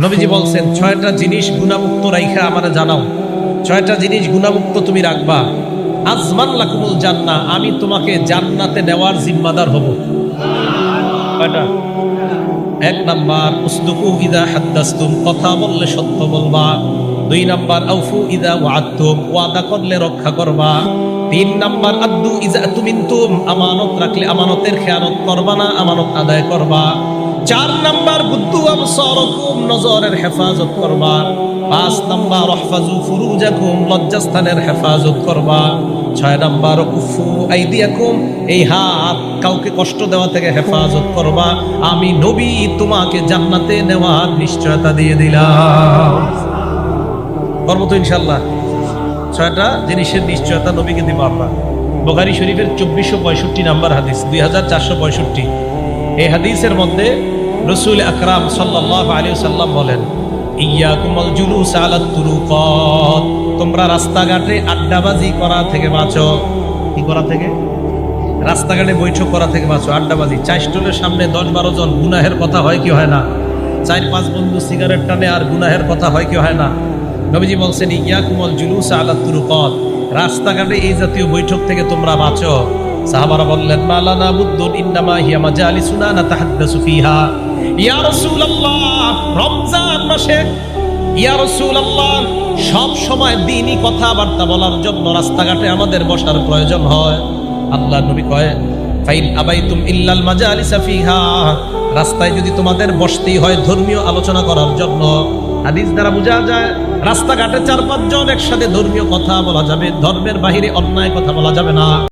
নবীজি বলছেন, ছয়টা জিনিস গুণামুক্ত রাইখা আমারে জানাও। ছয়টা জিনিস গুণামুক্ত তুমি রাখবা। আজমান লাকুমুল জান্না আমি তোমাকে জান্নাতে নেওয়ার জিম্মাদার হব। এক নাম্বার, উসদুকু ইদা হাদ্দাস্তুম কথা বললে সত্য বলবা। দুই নাম্বার, আউফু ইদা ওয়াদতুম ওয়াদা করলে রক্ষা করবা। তিন নাম্বার, আদ্দু ইজা তুমিনতুম আমানত রাখলে আমানতের খেয়ানত করবা না, আমানত আদায় করবা। চার নাম্বার বুদ্ধু আবসারকুম, নজরের হেফাজত করবা পাঁচ নাম্বার রহফাজু ফুরুজাকুম, লজ্জাস্থানের হেফাজত করবা ছয় নাম্বার, কুফু আইদিয়াকুম, এই হাত কাউকে কষ্ট দেওয়া থেকে হেফাজত করবা আমি নবী, তোমাকে জান্নাতে নেওয়ার নিশ্চয়তা দিয়ে দিলাম। করব তো ইনশাল্লাহ ছয়টা জিনিসের নিশ্চয়তা নবীকে দিব আমরা। বোখারি শরীফের চব্বিশশো পঁয়ষট্টি নাম্বার হাদিস, দুই হাজার চারশো পঁয়ষট্টি। এই হাদিসের মধ্যে রসুল আকরাম সাল্লাহ আলী সাল্লাম বলেন ইয়া কুমল জুলুস আলাত তুরুকত। তোমরা রাস্তাঘাটে আড্ডাবাজি করা থেকে বাঁচো। কি করা থেকে? রাস্তাঘাটে বৈঠক করা থেকে বাঁচো, আড্ডাবাজি। চার স্টলের সামনে দশ বারো জন গুনাহের কথা হয় কি হয় না? চার পাঁচ বন্ধু সিগারেট টানে আর গুনাহের কথা হয় কি হয় না? নবীজি বলছেন ইয়া কুমল জুলুস আলাত তুরুকত। রাস্তাঘাটে এই জাতীয় বৈঠক থেকে তোমরা বাঁচো। সাহাবারা বললেন মালানা বুদ্দুন, ইন্নামা হিয়া মাজালিসুনা, নাতাহাদ্দাসু ফিহা। ইয়া রাসূলুল্লাহ, রমজান মাসে, ইয়া রাসূলুল্লাহ, সব সময় দিনই কথাবার্তা বলার জন্য রাস্তাঘাটে আমাদের বসার প্রয়োজন হয়। আল্লাহ নবী কয়, ফাইন আবাইতুম ইল্লাল মাজালিসা ফিহা। রাস্তায় যদি তোমাদের বসতেই হয় ধর্মীয় আলোচনা করার জন্য। হাদিস দ্বারা বোঝা যায়, রাস্তাঘাটে চার পাঁচজন একসাথে ধর্মীয় কথা বলা যাবে, ধর্মের বাহিরে অন্যায় কথা বলা যাবে না।